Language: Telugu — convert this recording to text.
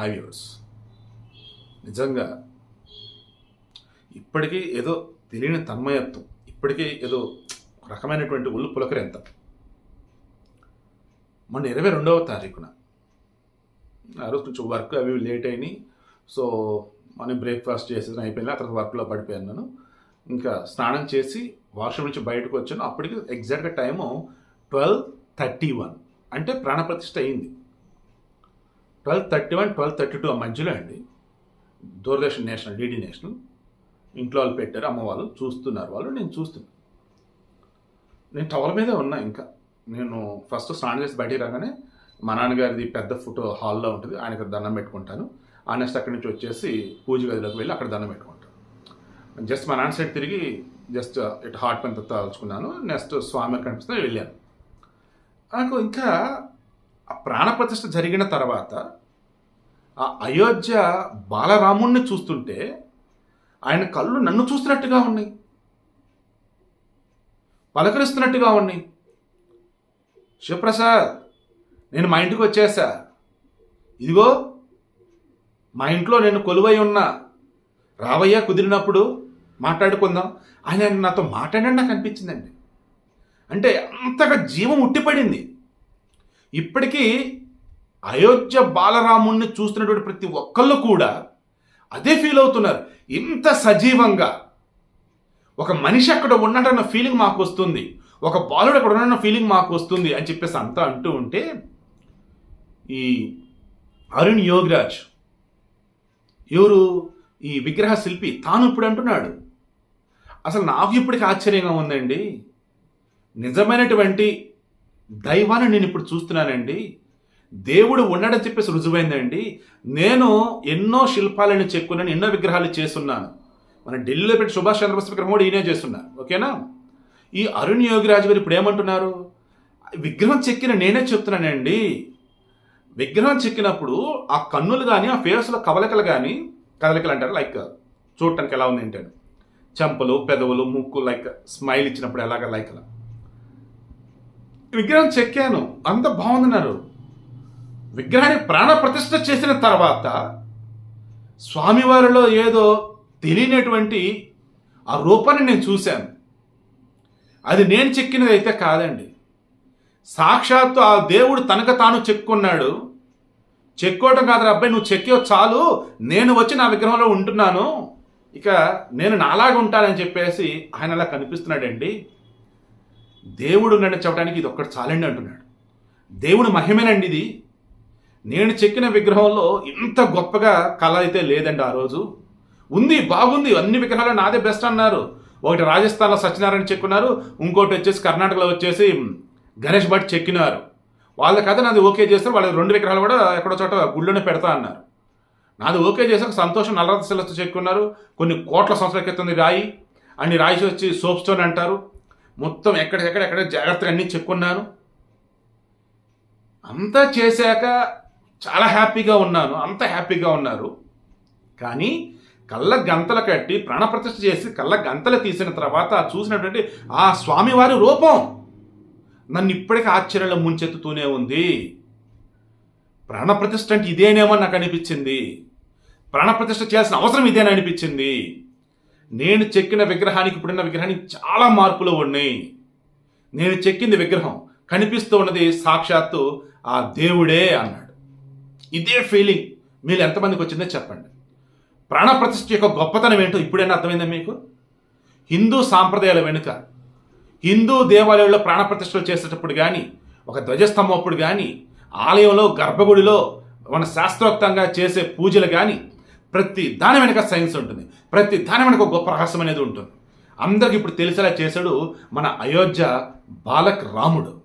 హాయ్ వ్యూవర్స్ నిజంగా ఇప్పటికీ ఏదో తెలియని తన్మయత్వం ఇప్పటికీ ఏదో రకమైనటువంటి ఒళ్ళు పులకరెంత. మొన్న ఇరవై రెండవ తారీఖున ఆ రోజు కొంచెం వర్క్ అవి లేట్ అయినాయి. సో మనం బ్రేక్ఫాస్ట్ చేసేది అయిపోయినా అక్కడ వర్క్లో పడిపోయాను నేను. ఇంకా స్నానం చేసి వాష్రూమ్ నుంచి బయటకు వచ్చాను. అప్పటికి ఎగ్జాక్ట్గా టైము ట్వెల్వ్ థర్టీ వన్. అంటే ప్రాణప్రతిష్ఠ అయింది. Twelve thirty one twelve thirty two ఆ మధ్యలో అండి. దూరదర్శన్ నేషనల్ డిడి నేషనల్ ఇంట్లో వాళ్ళు పెట్టారు అమ్మ వాళ్ళు చూస్తున్నారు వాళ్ళు నేను చూస్తున్నాను నేను టవల్ మీదే ఉన్నా ఇంకా. నేను ఫస్ట్ స్నానం చేసి బయటికి రాగానే మా నాన్నగారిది పెద్ద ఫోటో హాల్లో ఉంటుంది ఆయనకి దండం పెట్టుకుంటాను. ఆ నెక్స్ట్ అక్కడి నుంచి వచ్చేసి పూజ గదిలోకి వెళ్ళి అక్కడ దండం పెట్టుకుంటాను. జస్ట్ మా నాన్న సైడ్ తిరిగి జస్ట్ ఇటు హార్ట్ పెన్ తలుచుకున్నాను నెక్స్ట్ స్వామి కనిపిస్తే వెళ్ళాను. నాకు ఇంకా ఆ ప్రాణప్రతిష్ఠ జరిగిన తర్వాత ఆ అయోధ్య బాలరాముణ్ణి చూస్తుంటే ఆయన కళ్ళు నన్ను చూస్తున్నట్టుగా ఉన్నాయి. పలకరిస్తున్నట్టుగా ఉన్నాయి. శివప్రసాద్ నేను మా ఇంటికి వచ్చేసా. ఇదిగో మా ఇంట్లో నేను కొలువై ఉన్నా రావయ్య కుదిరినప్పుడు మాట్లాడుకుందాం. ఆయన నాతో మాట్లాడండి నాకు అనిపించిందండి. అంటే అంతగా జీవం ఉట్టిపడింది. ఇప్పటికీ అయోధ్య బాలరాముణ్ణి చూస్తున్నటువంటి ప్రతి ఒక్కళ్ళు కూడా అదే ఫీల్ అవుతున్నారు. ఇంత సజీవంగా. ఒక మనిషి అక్కడ ఉన్నట్టన్న ఫీలింగ్ మాకు వస్తుంది ఒక బాలుడు అక్కడ ఉన్న ఫీలింగ్ మాకు వస్తుంది అని చెప్పేసి అంతా అంటూ ఉంటే ఈ అరుణ్ యోగిరాజ్ ఎవరు? ఈ విగ్రహ శిల్పి తాను ఇప్పుడు అంటున్నాడు. అసలు నాకు ఇప్పటికి ఆశ్చర్యంగా ఉందండి. నిజమైనటువంటి దైవాన్ని నేను ఇప్పుడు చూస్తున్నానండి. దేవుడు ఉన్నాడని చెప్పేసి రుజువైందండి. నేను ఎన్నో శిల్పాలను చెక్కున్నాను ఎన్నో విగ్రహాలు చేస్తున్నాను. మన ఢిల్లీలో పెట్టి సుభాష్ చంద్రబోస్ విగ్రహం కూడా ఈయనే చేస్తున్నా. ఓకేనా? ఈ అరుణ్ యోగిరాజు గారు ఇప్పుడు ఏమంటున్నారు? విగ్రహం చెక్కిన నేనే చెప్తున్నానండి. విగ్రహం చెక్కినప్పుడు ఆ కన్నులు కానీ ఆ ఫేస్లో కవలికలు కానీ కదలికలు అంటారు లైక్ చూడటానికి ఎలా ఉంది ఏంటంటే చెంపలు పెదవులు ముక్కు లైక్ స్మైల్ ఇచ్చినప్పుడు ఎలాగ లైక్ అలా. విగ్రహం చెక్కాను. అంత బాగుందన్నారు. విగ్రహాన్ని ప్రాణ ప్రతిష్ఠ చేసిన తర్వాత స్వామివారిలో ఏదో తెలియనటువంటి ఆ రూపాన్ని నేను చూశాను. అది నేను చెక్కినది అయితే కాదండి. సాక్షాత్తు ఆ దేవుడు తనకు తాను చెక్కున్నాడు. చెక్కోవటం కాదు అబ్బాయి నువ్వు చెక్కావు చాలు. నేను వచ్చి నా విగ్రహంలో ఉంటున్నాను. ఇక నేను నాలాగా ఉంటానని చెప్పేసి ఆయన అలా కనిపిస్తున్నాడండి. దేవుడు నన్ను చెప్పడానికి ఇది ఒక్కటి చాలండి అంటున్నాడు. దేవుడు మహిమేనండి ఇది. నేను చెక్కిన విగ్రహంలో ఇంత గొప్పగా కళ అయితే లేదండి ఆ రోజు. ఉంది బాగుంది అన్ని విగ్రహాలు నాదే బెస్ట్ అన్నారు. ఒకటి రాజస్థాన్లో సత్యనారాయణ చెక్కున్నారు ఇంకోటి వచ్చేసి కర్ణాటకలో వచ్చేసి గణేష్ భట్ చెక్కినారు. వాళ్ళ కథ నాది ఓకే చేస్తే వాళ్ళ రెండు విగ్రహాలు కూడా ఎక్కడో చోట గుళ్ళోనే పెడతా అన్నారు. నాది ఓకే చేసాక సంతోషం నల్లరథ శిలతో చెక్కున్నారు. కొన్ని కోట్ల సంవత్సరాల క్రితం ఉంది రాయి అన్ని రాయి వచ్చి సోప్ స్టోన్ అంటారు. మొత్తం ఎక్కడికెక్కడ ఎక్కడ జాగ్రత్తగా అన్నీ చెక్కున్నాను. అంతా చేశాక చాలా హ్యాపీగా ఉన్నాను. అంత హ్యాపీగా ఉన్నారు. కానీ కళ్ళ గంతలు కట్టి ప్రాణప్రతిష్ఠ చేసి కళ్ళ గంతలు తీసిన తర్వాత చూసినటువంటి ఆ స్వామివారి రూపం నన్ను ఇప్పటికీ ఆశ్చర్యంలో ముంచెత్తుతూనే ఉంది. ప్రాణప్రతిష్ఠ అంటే ఇదేనేమో నాకు అనిపించింది. ప్రాణప్రతిష్ఠ చేయాల్సిన అవసరం ఇదేనా అనిపించింది నేను చెక్కిన విగ్రహానికి ఇప్పుడున్న విగ్రహానికి చాలా మార్పులు ఉన్నాయి. నేను చెక్కింది విగ్రహం. కనిపిస్తూ ఉన్నది సాక్షాత్తు ఆ దేవుడే అన్నాడు. ఇదే ఫీలింగ్ మీరు ఎంతమందికి వచ్చిందో చెప్పండి. ప్రాణప్రతిష్ఠ యొక్క గొప్పతనం ఏంటో ఇప్పుడైనా అర్థమైందా మీకు? హిందూ సాంప్రదాయాల వెనుక హిందూ దేవాలయంలో ప్రాణప్రతిష్ఠలు చేసేటప్పుడు కానీ ఒక ధ్వజస్తంభం అప్పుడు కానీ ఆలయంలో గర్భగుడిలో మన శాస్త్రోక్తంగా చేసే పూజలు కానీ ప్రతి దాని వెనుక సైన్స్ ఉంటుంది. ప్రతి దాని వెనుక గొప్ప రహస్యం అనేది ఉంటుంది. అందరికి ఇప్పుడు తెలిసేలా చేశాడు మన అయోధ్య బాలక్ రాముడు.